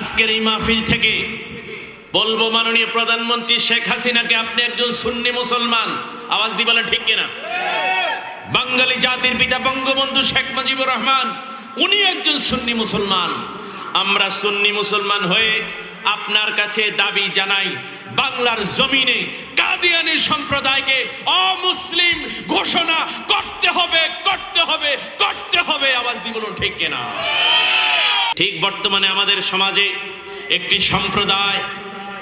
আজকের এই মাহফিল থেকে বলব মাননীয় প্রধানমন্ত্রী শেখ হাসিনাকে, আপনি একজন সুন্নি মুসলমান। আওয়াজ দি বলেন, ঠিক কিনা? বাঙালি জাতির পিতা বঙ্গবন্ধু শেখ মুজিবুর রহমান, উনি একজন সুন্নি মুসলমান। আমরা সুন্নি মুসলমান হয়ে আপনার কাছে দাবি জানাই, বাংলার জমিনে, কাদিয়ানি সম্প্রদায়কে অমুসলিম ঘোষণা করতে হবে করতে হবে করতে হবে। আওয়াজ দি বলুন, ঠিক কিনা? ঠিক বর্তমানে আমাদের সমাজে একটি সম্প্রদায়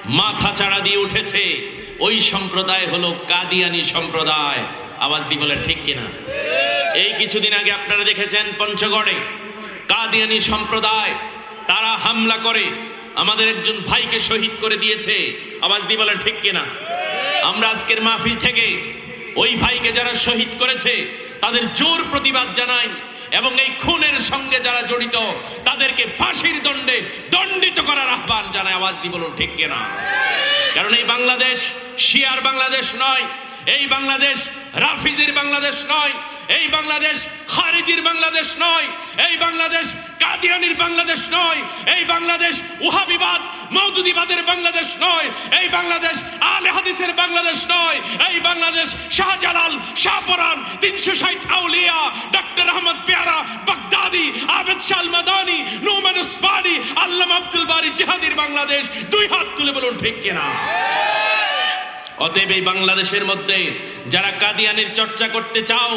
মাথা চাড়া দিয়ে উঠেছে। ওই সম্প্রদায় হলো কাদিয়ানি সম্প্রদায়। আওয়াজ দিয়ে বলে ঠিক কিনা? এই কিছুদিন আগে আপনারা দেখেছেন পঞ্চগড়ে কাদিয়ানি সম্প্রদায়, তারা হামলা করে, আমাদের একজন ভাইকে শহীদ করে দিয়েছে। আওয়াজ দিয়ে বলেন, ঠিক কিনা? আমরা আজকের মাহফিল থেকে ওই ভাইকে যারা শহীদ করেছে, তাদের জোর প্রতিবাদ জানাই। এবং এই খুনের সঙ্গে যারা জড়িত, তাদেরকে ফাঁসির দণ্ডে দণ্ডিত করার আহ্বান জানায়। আওয়াজ দিয়ে বলুন, ঠিক কিনা? কারণ এই বাংলাদেশ শিয়ার বাংলাদেশ নয়, এই বাংলাদেশ রাফিজির বাংলাদেশ নয়, এই বাংলাদেশ খারিজির বাংলাদেশ নয়, এই বাংলাদেশ কাদিয়ানির বাংলাদেশ নয়, এই বাংলাদেশ উহাবিবাদ মৌদুদিবাদের বাংলাদেশ নয়, এই বাংলাদেশ আলে হাদিসের বাংলাদেশ নয়, এই বাংলাদেশ শাহজালাল শাহপরান তিনশো ষাট আউলিয়া ডক্টর আহমদ পেয়ারা, বাগদাদি, আবেদ শাল মাদানি, নুমান উসমানী, আল্লাম আব্দুল বারি জিহাদির বাংলাদেশ, দুই হাত তুলে বলুন ঠিক কিনা? অতএব এই বাংলাদেশের মধ্যে যারা কাদিয়ানির চর্চা করতে চাও,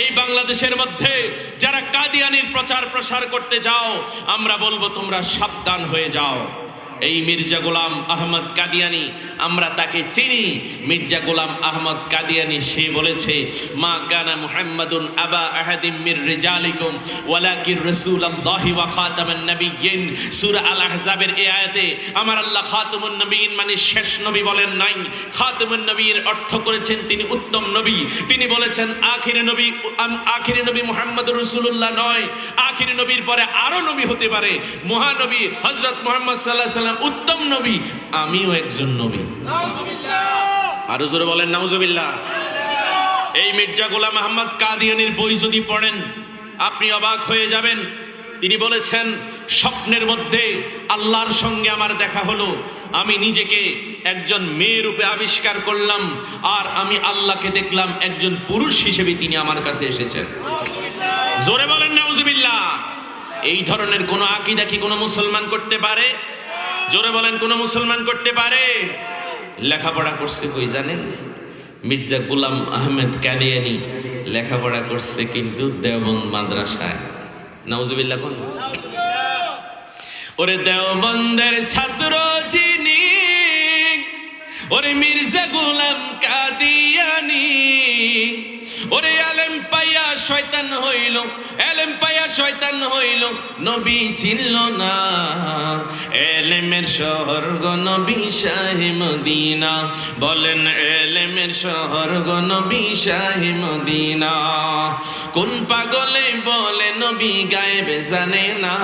এই বাংলাদেশের মধ্যে যারা কাদিয়ানির প্রচার প্রসার করতে চাও আমরা বলব তোমরা সাবধান হয়ে যাও। এই মির্জা গোলাম আহমদ কাদিয়ানি, আমরা তাকে চিনি। মির্জা গোলাম আহমদ কাদিয়ানি, সে বলেছে, মা কানা মুহাম্মাদুন আবা আহাদিম মির রিজালিকুম, ওয়ালাকির রাসূলুল্লাহি ওয়া খাতামান নাবিয়্যিন। সূরা আল আহজাবের এই আয়াতে আমার আল্লাহ খাতামুন নবীন মানে শেষ নবী বলেন নাই। খাতামুন নবীর অর্থ করেছেন তিনি উত্তম নবী। তিনি বলেছেন, আখিরে নবী আখিরে নবী মুহাম্মদুর রাসূলুল্লাহ নয়। আখিরে নবীর পরে আরও নবী হতে পারে। মহানবী হযরত মুহাম্মদ সাল্লাল্লাহু আলাইহি সাল্লাম উত্তম নবী, আমিও একজন নবী। আরও জোরে বলেন, নাউজুবিল্লাহ। এই মির্জা গোলাম আহমদ কাদিয়ানির বই যদি পড়েন, আপনি অবাক হয়ে যাবেন। তিনি বলেছেন, স্বপ্নের মধ্যে আল্লাহর সঙ্গে আমার দেখা হলো। আমি নিজেকে একজন মেয়ে রূপে আবিষ্কার করলাম, আর আমি আল্লাহকে দেখলাম একজন পুরুষ হিসেবে তিনি আমার কাছে এসেছেন। জোরে বলেন, নাউজুবিল্লাহ। এই ধরনের কোনো আকিদা কি কোনো মুসলমান করতে পারে? জোরে বলেন, কোনো মুসলমান করতে পারে? লেখাপড়া করছে কই জানেন? মির্জা গুলাম আহমেদ কাদিয়ানি লেখাপড়া করছে কিন্তু দেওবন্দ মাদ্রাসায়। নাউজুবিল্লাহ কোন? ওরে দেওবন্দের ছাত্র যিনি, ওরে মির্জা গুলাম কাদিয়ানি, ওরে আলেম পাইয়া শয়তান হইল শয়তান হইল, নবী ছিল না। এলেমের শহর নবী শাহে মদিনা। বলেন, এলেমের শহর নবী শাহে মদিনা। কোন পাগলে বলে, নবী গায়েবে জানে না।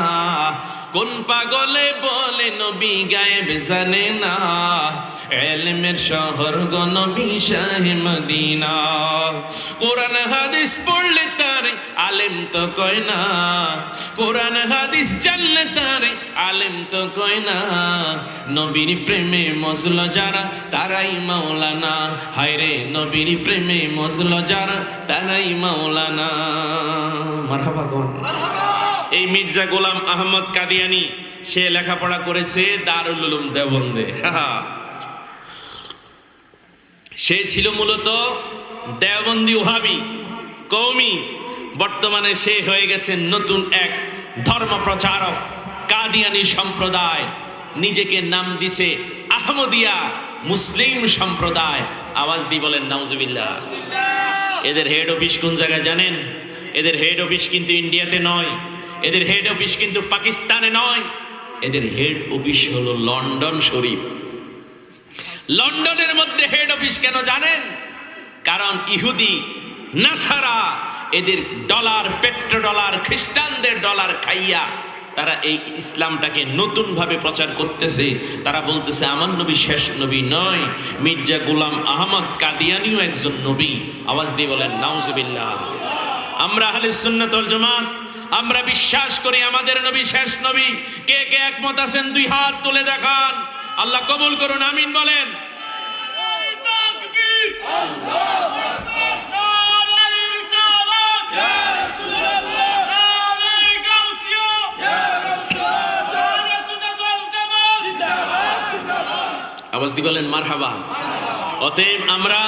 কোন পাগলে বলে নবী গায়েব জানে না? এলমের শহর গো নবী শাহে মদিনা। কোরআন হাদিস পড়লে তারে আলেম তো কয় না। কোরআন হাদিস জানলে তারে আলেম তো কয় না। নবীর প্রেমে মজল যারা, তারাই মাওলানা। হায়রে নবীর প্রেমে মজল যারা, তারাই মাওলানা। মারহাবা কোন এই মির্জা গোলাম আহমদ কাদিয়ানি সে লেখাপড়া করেছে দারুল উলুম দেওবন্দে। সে ছিল মূলত দেওবন্দি ওহাবি কৌমি বর্তমানে সে হয়ে গেছে নতুন এক ধর্ম প্রচারক কাদিয়ানি সম্প্রদায়। নিজেকে নাম দিছে আহমদিয়া মুসলিম সম্প্রদায়। আওয়াজ দি বলেন নাউজুবিল্লাহ। এদের হেড অফিস কোন জায়গায় জানেন? এদের হেড অফিস কিন্তু ইন্ডিয়াতে নয়। এদের হেড অফিস কিন্তু পাকিস্তানে নয়, এদের হেড অফিস হলো লন্ডন শরীফ। লন্ডনের মধ্যে হেড অফিস কেন জানেন? কারণ ইহুদি, নাসারা এদের ডলার পেট্রো ডলার খ্রিস্টানদের ডলার খাইয়া তারা এই ইসলামটাকে নতুনভাবে প্রচার করতেছে। তারা বলতেছে, আমার নবী শেষ নবী নয়, মির্জা গুলাম আহমদ কাদিয়ানিও একজন নবী। আওয়াজ দিয়ে বলেন, নাউজুবিল্লাহ। আমরা আহলে সুন্নাত ওয়াল জামাত আমরা বিশ্বাস করি আমাদের নবী শেষ নবী। কে কে একমত আছেন? দুই হাত তুলে দেখান। আল্লাহ কবুল করুন, আমিন বলেন। আওয়াজ বলেন, মারহাবা। অতএব আমরা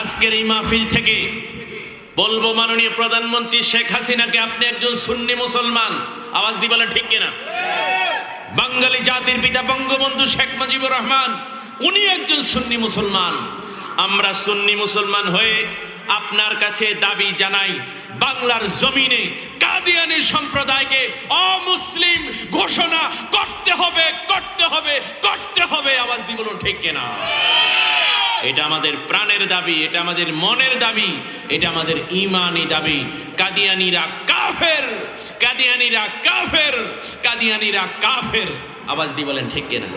আজকের এই মাহফিল থেকে বলব মাননীয় প্রধানমন্ত্রী শেখ হাসিনাকে আপনি একজন সুন্নি মুসলমান। আওয়াজ দিয়ে বলেন ঠিক কিনা? বাঙালি জাতির পিতা বঙ্গবন্ধু শেখ মুজিবুর রহমান, উনি একজন সুন্নি মুসলমান। আমরা সুন্নি মুসলমান হয়ে আপনার কাছে দাবি জানাই, বাংলার জমিনে কাদিয়ানি সম্প্রদায়কে অমুসলিম ঘোষণা করতে হবে করতে হবে করতে হবে। আওয়াজ বলুন ঠিক কিনা? এটা আমাদের প্রাণের দাবি, এটা আমাদের মনের দাবি, এটা আমাদের ইমানি দাবি। কাদিয়ানিরা কাফের কাদিয়ানিরা কাফের কাদিয়ানিরা কাফের। আওয়াজ দিয়ে বলেন, ঠিক কিনা?